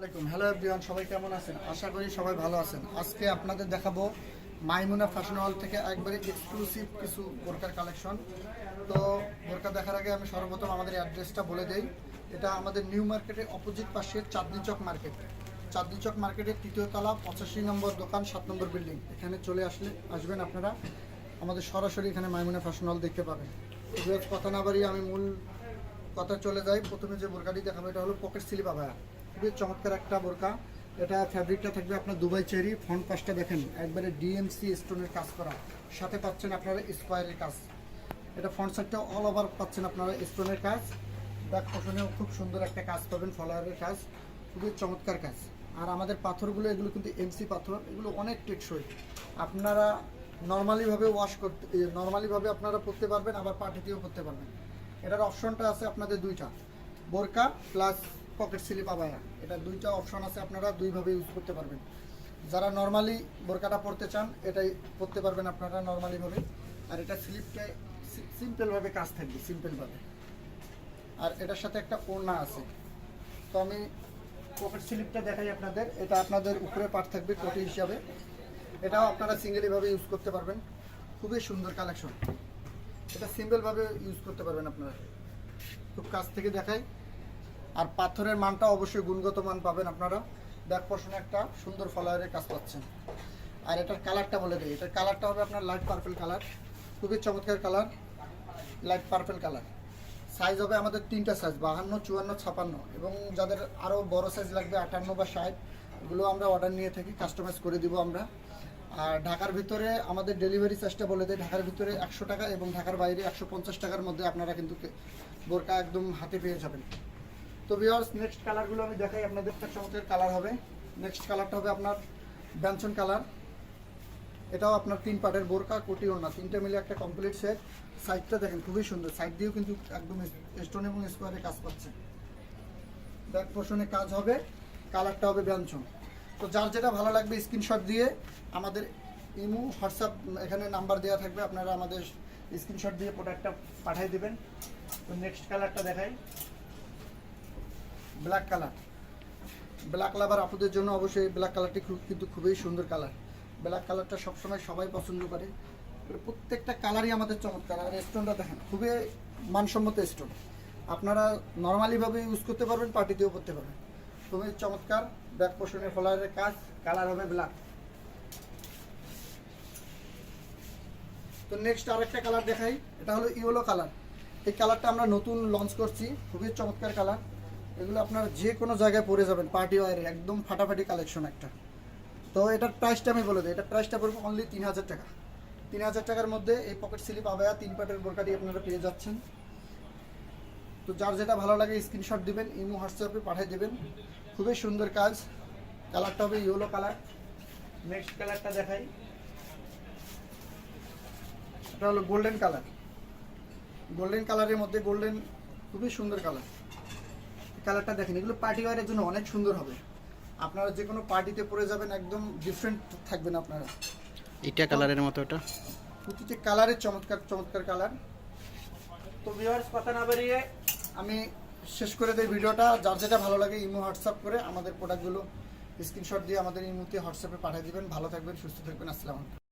Hello everyone সবাই কেমন আছেন? আশা করি সবাই ভালো আছেন। আজকে আপনাদের দেখাবো মাইমুনা ফ্যাশন হল থেকে একবারে এক্সক্লুসিভ কিছু বোরকার কালেকশন তো বোরকা দেখার আগে আমি সর্বপ্রথম আমাদের অ্যাড্রেসটা বলে দেই। এটা আমাদের নিউ মার্কেটের অপোজিট পাশে চাঁদনি চক মার্কেট চাঁদনি চক মার্কেটের তৃতীয় তলা, পঁচাশি নম্বর দোকান, সাত নম্বর বিল্ডিং এখানে চলে আসলে, আসবেন আপনারা। আমাদের সরাসরি এখানে মাইমুনা ফ্যাশন হল দেখতে পাবেন। কথা না বাড়িয়ে আমি মূল কথা চলে যাই। প্রথমে যে বোরকাটি দেখাবো, এটা হলো পকেট স্লিপ আবায়া খুবই চমৎকার একটা বোরকা। এটা ফ্যাব্রিকটা থাকবে আপনার দুবাই চেরি। ফ্রন্ট পাশটা দেখেন, একবারে ডিএমসি স্টোনের কাজ করা। সাথে পাচ্ছেন আপনারা স্কোয়ারের কাজ। এটা ফ্রন্ট সাইডটা অল ওভার পাচ্ছেন আপনারা স্টোনের কাজ। ব্যাক পোষণেও খুব সুন্দর একটা কাজ পাবেন ফলোয়ারের কাজ। খুবই চমৎকার কাজ। আর আমাদের পাথরগুলো, এগুলো কিন্তু এমসি পাথর। এগুলো অনেক টেকসই। আপনারা নর্মালিভাবে ওয়াশ করতে নর্মালিভাবে আপনারা পরতে পারবেন, আবার পার্টিতেও পরতে পারবেন। এটার অপশনটা আছে আপনাদের দুইটা। বোরকা প্লাস পকেট স্লিপ আবায়া। এটা দুইটা অপশন আছে আপনারা দুইভাবে ইউজ করতে পারবেন। যারা নর্মালি বোরকাটা পরতে চান, এটাই পরতে পারবেন আপনারা নর্মালিভাবে আর এটা স্লিপটা সিম্পলভাবে কাজ থাকবে সিম্পলভাবে আর এটার সাথে একটা ওড়না আছে। তো আমি পকেট স্লিপটা দেখাই আপনাদের। এটা আপনাদের উপরে পার্ট থাকবে কোটি হিসাবে। এটাও আপনারা সিঙ্গেলিভাবে ইউজ করতে পারবেন। খুবই সুন্দর কালেকশন এটা সিম্পলভাবে ইউজ করতে পারবেন আপনারা। খুব কাছ থেকে দেখাই। আর পাথরের মানটা অবশ্যই গুণগত মান পাবেন আপনারা। ব্যাক পোর্শনে একটা সুন্দর ফলোয়ারের কাজ পাচ্ছেন। আর এটার কালারটা বলে দিই। এটার কালারটা হবে আপনার লাইট পার্পেল কালার খুবই চমৎকার colour light purple colour size হবে আমাদের তিনটা সাইজ বাহান্ন, চুয়ান্ন, ছাপান্ন। এবং যাদের আরও বড় সাইজ লাগবে, আটান্ন বা ষাট, এগুলো আমরা অর্ডার নিয়ে থাকি কাস্টমাইজ করে দিব আমরা। আর ঢাকার ভিতরে আমাদের ডেলিভারি চার্জটা বলে দেয় ঢাকার ভিতরে একশো টাকা এবং ঢাকার বাইরে একশো পঞ্চাশ টাকার মধ্যে আপনারা কিন্তু বোরকা একদম হাতে পেয়ে যাবেন। তো ভিওর্স নেক্সট কালারগুলো আমি দেখাই, আপনাদের চমৎকার কালার হবে। নেক্সট কালারটা হবে আপনার ব্যঞ্চন কালার এটাও আপনার তিন পার্টের বোরকা, কোটি ওড়না, তিনটে মিলে একটা কমপ্লিট সেট সাইডটা দেখেন, খুবই সুন্দর। সাইড দিয়েও কিন্তু একদম স্টোন এবং স্কোয়ারে কাজ পাচ্ছে ব্যাক পোর্শনে কাজ হবে। কালারটা হবে ব্যঞ্চন তো যার যেটা ভালো লাগবে স্ক্রিনশট দিয়ে আমাদের ইমো, হোয়াটসঅ্যাপ, এখানে নাম্বার দেওয়া থাকবে। আপনারা আমাদের স্ক্রিনশট দিয়ে প্রোডাক্টটা পাঠিয়ে দেবেন। তো নেক্সট কালারটা দেখাই। ব্ল্যাক কালার ব্ল্যাক লাভার আপুদের জন্য অবশ্যই ব্ল্যাক কালারটি খুব কিন্তু খুবই সুন্দর কালার ব্ল্যাক কালারটা সবসময় সবাই পছন্দ করে। প্রত্যেকটা কালারই আমাদের চমৎকার। আর স্টোনটা দেখেন, খুবই মানসম্মত স্টোন আপনারা নর্মালিভাবে ইউজ করতে পারবেন পার্টিতেও করতে পারবেন। খুবই চমৎকার। ব্যাক পোর্শনে ফলারের কাজ কালার হবে ব্ল্যাক তো নেক্সট আরেকটা কালার দেখাই, এটা হলো ইয়েলো কালার এই কালারটা আমরা নতুন লঞ্চ করছি। খুবই চমৎকার কালার এগুলো আপনারা যে কোনো জায়গায় পরে যাবেন, পার্টি ওয়ারে একদম ফাটাফাটি কালেকশন একটা। তো এটার প্রাইসটা আমি বলে দিই এটা প্রাইসটা পড়বে অনলি তিন হাজার টাকা। তিন হাজার টাকার মধ্যে এই পকেট স্লিপ আবায়া তিন পাটের বোরকাটি আপনারা পেয়ে যাচ্ছেন। তো যার যেটা ভালো লাগে স্ক্রিনশট দিবেন, ইমো, হোয়াটসঅ্যাপে পাঠিয়ে দেবেন। খুবই সুন্দর কাজ। কালারটা হবে ইয়েলো কালার নেক্সট কালারটা দেখাই। এটা হলো গোল্ডেন কালার গোল্ডেন কালারের মধ্যে গোল্ডেন খুবই সুন্দর কালার কালারটা দেখেন এগুলো পার্টি ওয়ারের জন্য অনেক সুন্দর হবে। আপনারা যে কোনো পার্টিতে পরে যাবেন একদম ডিফারেন্ট থাকবেন আপনারা। এটা কালারের মতো এটা? প্রতিটি কালারের চমৎকার চমৎকার কালার। তো ভিউয়ার্স কথা না বেরিয়ে আমি শেষ করে দিই ভিডিওটা। যার যেটা ভালো লাগে ইমো হোয়াটসঅ্যাপ করে আমাদের প্রোডাক্টগুলো স্ক্রিনশট দিয়ে আমাদের ইমোতে হোয়াটসঅ্যাপে পাঠিয়ে দিবেন। ভালো থাকবেন সুস্থ থাকবেন। আসসালামু আলাইকুম।